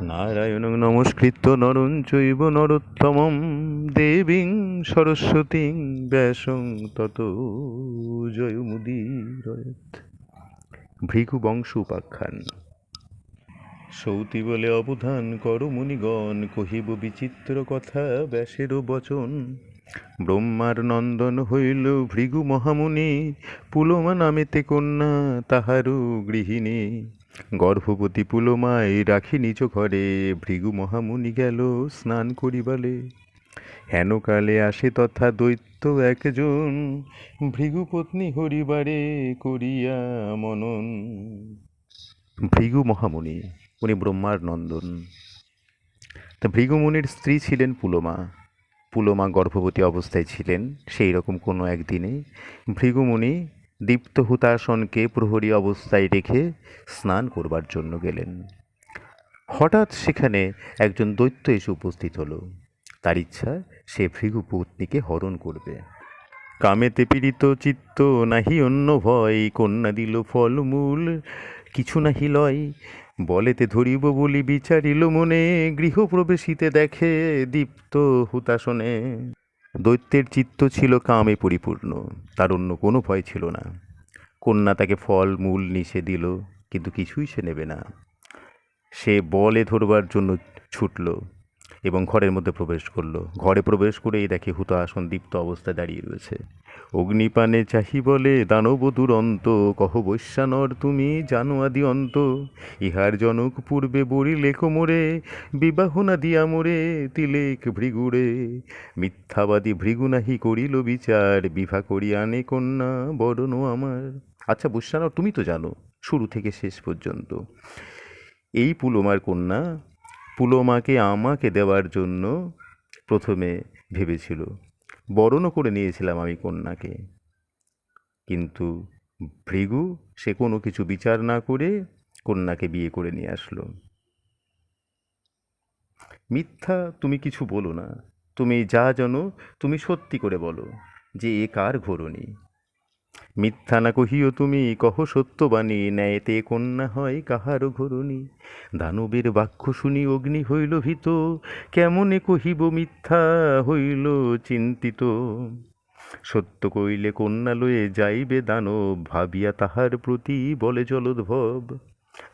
নারায়ণ নমস্কৃত নরং চৈব নরোত্তমম দেবীং সরস্বতীং ব্যাসং তত জয়মুদীরয়েত ভৃগু বংশ উপাখ্যান সৌতি বলে অবধান কর মুনিগণ, কহিব বিচিত্র কথা ব্যাসেরও বচন। ব্রহ্মার নন্দন হইল ভৃগু মহামুনি, পুলমা নামেতে কন্যা তাহারও গৃহিণী। গর্ভবতী পুলমায় রাখি নিজ ঘরে, ভৃগু মহামুনি গেল স্নান করিবালে। হেনকালে আসে তথা দৈত্য একজন ভৃগুপত্নী হরিবারে করিয়া মনন। ভৃগু মহামুনি, উনি ব্রহ্মার নন্দন। তা ভৃগুমুনির স্ত্রী ছিলেন পুলোমা। পুলোমা গর্ভবতী অবস্থায় ছিলেন সেই রকম কোনো একদিনে ভৃগুমুনি দীপ্ত হুতাসনকে প্রহরী অবস্থায় রেখে স্নান করবার জন্য গেলেন। হঠাৎ সেখানে একজন দৈত্য এসে উপস্থিত হলো। তার ইচ্ছা, সে ভৃগু পত্নীকে হরণ করবে। কামেতে পীড়িত চিত্ত, নাহি অন্য ভয়, কন্যা দিল ফলমূল, কিছু নাহি লয়। বলেতে ধরিব বলি বিচারিল মনে গৃহপ্রবেশিতে দেখে দীপ্ত হুতাসনে দৈত্যের চিত্ত ছিল কামে পরিপূর্ণ, তার অন্য কোনো ভয় ছিল না। কন্যা তাকে ফল, মূল নিষে দিল, কিন্তু কিছুই সে নেবে না। সে বলে ধরবার জন্য ছুটল। এবং ঘরের মধ্যে প্রবেশ করল। ঘরে প্রবেশ করেই দেখে হুতা আসন দীপ্ত অবস্থায় দাঁড়িয়ে রয়েছে। অগ্নিপানে চাহি বলে, দানব দুরন্ত, কহ বৈশ্যানর তুমি জানো আদি অন্ত। ইহার জনক পূর্বে বড়ি লেখ মোরে বিবাহ না দিয়া মোরে, তিলেক ভৃগুড়ে মিথ্যাবাদী ভৃগু নাহি করিল বিচার, বিভা করি আনে কন্যা, বরণ আমার। আচ্ছা বৈশ্যানর, তুমি তো জানো, শুরু থেকে শেষ পর্যন্ত। এই পুলোমার কন্যা পুলোমাকে আমাকে দেওয়ার জন্য প্রথমে ভেবেছিল। বরণও করে নিয়েছিলাম আমি কন্যাকে। কিন্তু ভৃগু সে কোনো কিছু বিচার না করে কন্যাকে বিয়ে করে নিয়ে আসলো। মিথ্যা তুমি কিছু বলো না। তুমি যা জানো, তুমি সত্যি করে বলো যে এ কার ঘোরণী? মিথ্যা না কহিও তুমি, কহ সত্যবাণী, ন্যায়তে কন্যা হয় কাহারও ঘরণী। দানবের বাক্য শুনি অগ্নি হইল ভীত, কেমনে কহিব মিথ্যা হইল চিন্তিত। সত্য কইলে কন্যা লয়ে যাইবে দানব, ভাবিয়া তাহার প্রতি বলে জলোদ্ভব।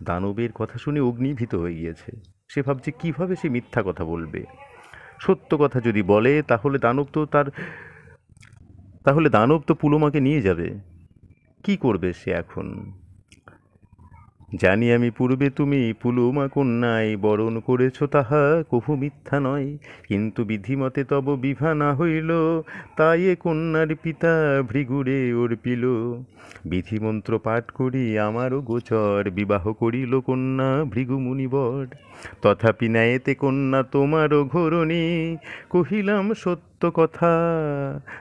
দানবের কথা শুনে অগ্নি ভীত হয়ে গিয়েছে সে ভাবছে কীভাবে সে মিথ্যা কথা বলবে? সত্য কথা যদি বলে, তাহলে দানব তো তার তাহলে দানব তো পুলোমাকে নিয়ে যাবে। কি করবে সে এখন? জানি আমি পূর্বে তুমি পুলুমা কন্যায় বরণ করেছ তাহা কভু মিথ্যা নয়। কিন্তু বিধিমতে তব বিভা না হইল, তাই এ কন্যার পিতা ভৃগুরে অর্পিল। বিধিমন্ত্র পাঠ করি আমারও গোচর, বিবাহ করিল কন্যা ভৃগু মুনিবর। তথাপি ন্যায়েতে কন্যা তোমারও ঘোরণী, কহিলাম সত্য কথা,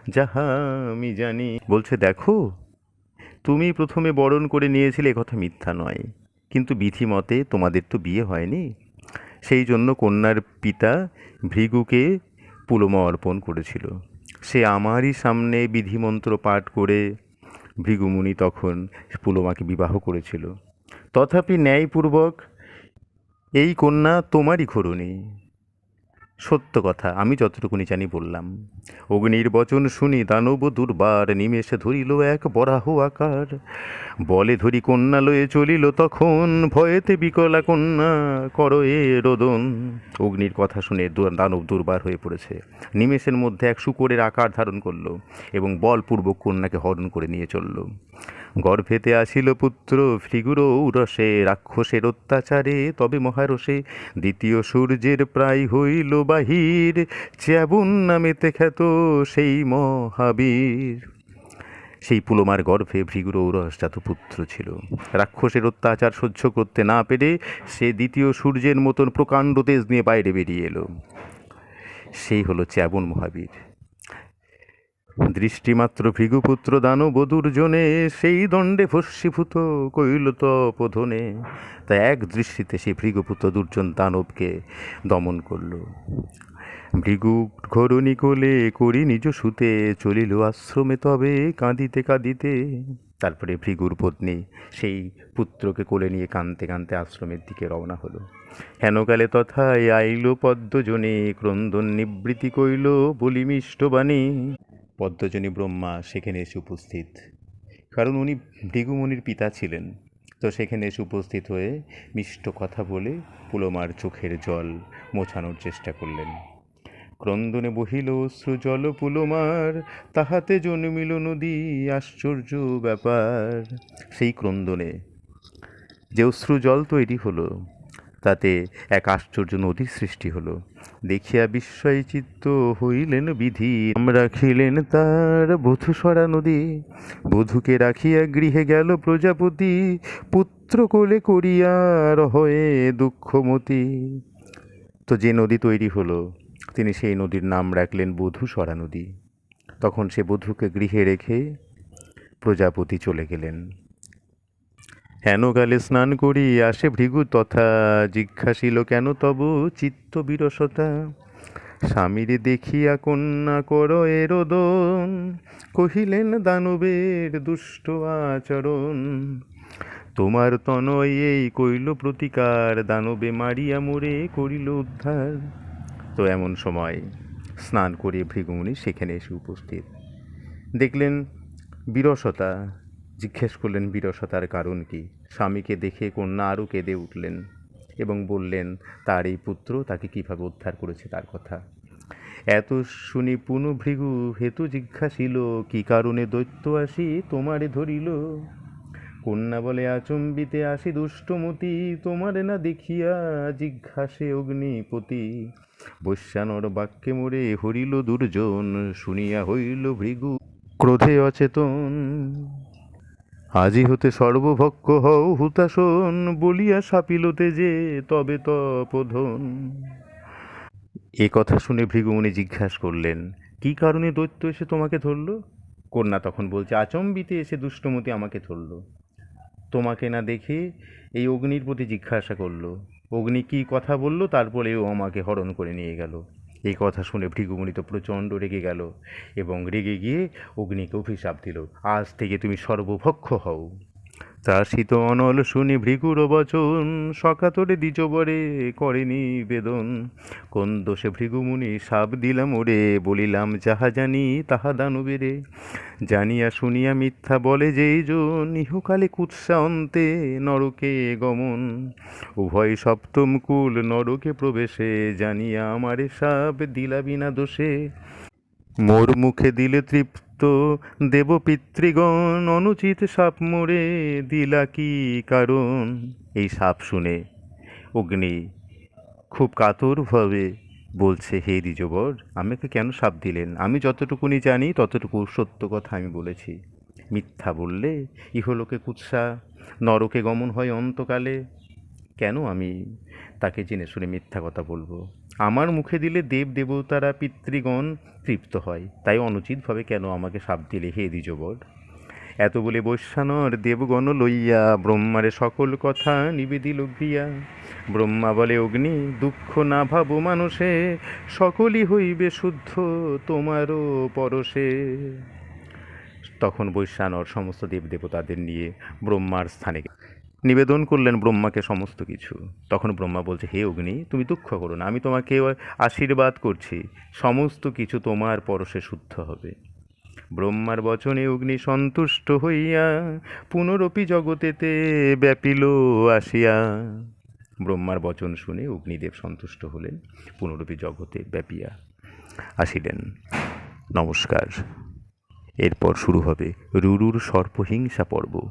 যাহা আমি জানি। বলছে, দেখো তুমি প্রথমে বরণ করে নিয়েছিলে কথা মিথ্যা নয়। কিন্তু বিধিমতে তোমাদের তো বিয়ে হয়নি। সেই জন্য কন্যার পিতা ভৃগুকে পুলমা অর্পণ করেছিল। সে আমারই সামনে বিধিমন্ত্র পাঠ করে ভৃগুমুনি তখন পুলমাকে বিবাহ করেছিল। তথাপি ন্যায়পূর্বক এই কন্যা তোমারই ঘরণী সত্য কথা, আমি যতটুকুনি জানি বললাম। অগ্নির বচন শুনি দানব দুর্বার, নিমেষে ধরিল এক বরাহ আকার। বলে ধরি কন্যা লয়ে চলিল তখন, ভয়েতে বিকলা কন্যা, কর এ রোদন। অগ্নির কথা শুনে দানব দুর্বার হয়ে পড়েছে। নিমেষের মধ্যে এক শুকরের আকার ধারণ করল এবং বলপূর্বক কন্যাকে হরণ করে নিয়ে চলল। গর্ভেতে আসিল পুত্র ফিগুর রসে রাক্ষসের অত্যাচারে, তবে মহারসে দ্বিতীয় সূর্যের প্রায় হইল বাহির, চ্যাবুন নামেতে খ্যাত সেই মহাবীর। সেই পুলমার গর্ভে ভৃগুর ঔরসজাত পুত্র ছিল। রাক্ষসের অত্যাচার সহ্য করতে না পেরে সে দ্বিতীয় সূর্যের মতন প্রকাণ্ড তেজ নিয়ে বাইরে বেরিয়ে এলো। সেই হলো চ্যাবন মহাবীর। দৃষ্টিমাত্র ভৃগুপুত্র দানবধূর জনে, সেই দণ্ডে ভস্মীভূত কইল তপোধনে। তা এক দৃষ্টিতে সেই ভৃগুপুত্র দুর্জন দানবকে দমন করল। ভৃগু ঘরণী কোলে করি নিজ সুতে চলিল আশ্রমে, তবে কাঁদিতে কাঁদিতে। তারপরে ভৃগুর পত্নী সেই পুত্রকে কোলে নিয়ে কানতে কানতে আশ্রমের দিকে রওনা হলো। হেনকালে তথায় আইল পদ্মজনে, ক্রন্দন নিবৃত্তি কইল বলি মিষ্টবাণী পদ্মজনী ব্রহ্মা সেখানে এসে উপস্থিত। কারণ উনি ভৃগুমুনির পিতা ছিলেন। তো সেখানে এসে উপস্থিত হয়ে মিষ্ট কথা বলে পুলমার চোখের জল মোছানোর চেষ্টা করলেন। ক্রন্দনে বহিল অশ্রু জল পুলমার, তাহাতে জন্মিল নদী, আশ্চর্য ব্যাপার। সেই ক্রন্দনে যে অশ্রু জল তৈরি হলো তাতে এক আশ্চর্য নদীর সৃষ্টি হলো। দেখিয়া বিস্ময় চিত্ত হইলেন বিধি। রাখিলেন তার বধূসরা নদী। বধূকে রাখিয়া গৃহে গেল প্রজাপতি। পুত্র কোলে করিয়া হয়ে দুঃখমতি। তো যে নদী তৈরি হলো, তিনি সেই নদীর নাম রাখলেন বধূসরা নদী। তখন সে বধূকে গৃহে রেখে প্রজাপতি চলে গেলেন। হেন গালে স্নান করি আসে ভৃগু তথা জিজ্ঞাসিল কেন তব চিত্ত বিরসতা? স্বামীরে দেখিয়া কন্যা কর এরোদন কহিলেন, দানবের দুষ্ট আচরণ। তোমার তনয় এই কইল প্রতিকার, দানবে মারিয়া মোরে করিল উদ্ধার। তো এমন সময় স্নান করে ভৃগুমুনি সেখানে এসে উপস্থিত। দেখলেন বিরসতা জিজ্ঞেস করলেন, বিরসতার কারণ কি? স্বামীকে দেখে কন্যা আরও কেঁদে উঠলেন এবং বললেন, তার এই পুত্র তাকে কীভাবে উদ্ধার করেছে তার কথা? এত শুনি পুনঃ ভৃগু হেতু জিজ্ঞাসিল, কি কারণে দৈত্য আসি তোমারে ধরিল? কন্যা বলে, আচম্বিতে আসি দুষ্টমতি, তোমারে না দেখিয়া জিজ্ঞাসে অগ্নিপতি। বৈশ্যানর বাক্যে মোরে হরিল দুর্জন, শুনিয়া হইল ভৃগু ক্রোধে অচেতন। আজি হতে সর্বভক্ষ হও হুতাশন, বলিয়া সাপিলতে যে, তবে তপোধন। এ কথা শুনে ভৃগুমুনি জিজ্ঞাসা করলেন, কি কারণে দৈত্য এসে তোমাকে ধরল? কন্যা তখন বলছে, আচম্বিতে এসে দুষ্টমতি আমাকে ধরল। তোমাকে না দেখে এই অগ্নির প্রতি জিজ্ঞাসা করল। অগ্নি কি কথা বলল তারপরে ও আমাকে হরণ করে নিয়ে গেল। এই কথা শুনে ভৃগুমণি তো প্রচণ্ড রেগে গেল এবং রেগে গিয়ে অগ্নিকে অভিশাপ দিল। আজ থেকে তুমি সর্বভক্ষ হও। চাষিত অনল শুনি ভৃগুর বচন সকাতরে দ্বিজবরে করেনি বেদন। কোন দোষে ভৃগুমুনি সাপ দিলাম ওরে, বলিলাম, যাহা জানি তাহা দানবেরে জানিয়া শুনিয়া মিথ্যা বলে যেই জন, ইহকালে কুৎসা অন্তে নরকে গমন। উভয় সপ্তম কুল নরকে প্রবেশে, জানিয়া আমারে সাপ দিলা বিনা দোষে। মোর মুখে দিলে তৃপ্ত দেব পিতৃগণ অনুচিত সাপ মোরে দিলা কি কারণ? এই সাপ শুনে অগ্নি খুব কাতরভাবে বলছে, হে দ্বিজবর, আমাকে কেন সাপ দিলেন? আমি যতটুকুনি জানি, ততটুকু সত্য কথা আমি বলেছি। মিথ্যা বললে ইহলোকে কুৎসা, নরকে গমন হয় অন্তকালে। কেন আমি তাকে জেনে শুনে মিথ্যা কথা বলব? আমার মুখে দিলে দেব দেবতারা পিতৃগণ তৃপ্ত হয়। তাই অনুচিতভাবে কেন আমাকে সাপ দিলে হে দ্বিজবর? এত বলে বৈশ্যানর দেবগণ লইয়া ব্রহ্মারে সকল কথা নিবেদিল গৃয়া ব্রহ্মা বলে, অগ্নি, দুঃখ না ভাবো মানুষে, সকলই হইবে শুদ্ধ, তোমারও পরশে। তখন বৈশ্যানর সমস্ত দেবদেবতাদের নিয়ে ব্রহ্মার স্থানে নিবেদন করলেন ব্রহ্মাকে সমস্ত কিছু। তখন ব্রহ্মা বলছে, হে অগ্নি, তুমি দুঃখ করো না, আমি তোমাকে আশীর্বাদ করছি। সমস্ত কিছু তোমার পরশে শুদ্ধ হবে। ব্রহ্মার বচনে অগ্নি সন্তুষ্ট হইয়া পুনরপি জগতেতে ব্যাপিল আসিয়া। ব্রহ্মার বচন শুনে অগ্নিদেব সন্তুষ্ট হলেন, পুনরপি জগতে ব্যাপিয়া আসিলেন। নমস্কার। এরপর শুরু হবে রুরুর সর্পহিংসা পর্ব।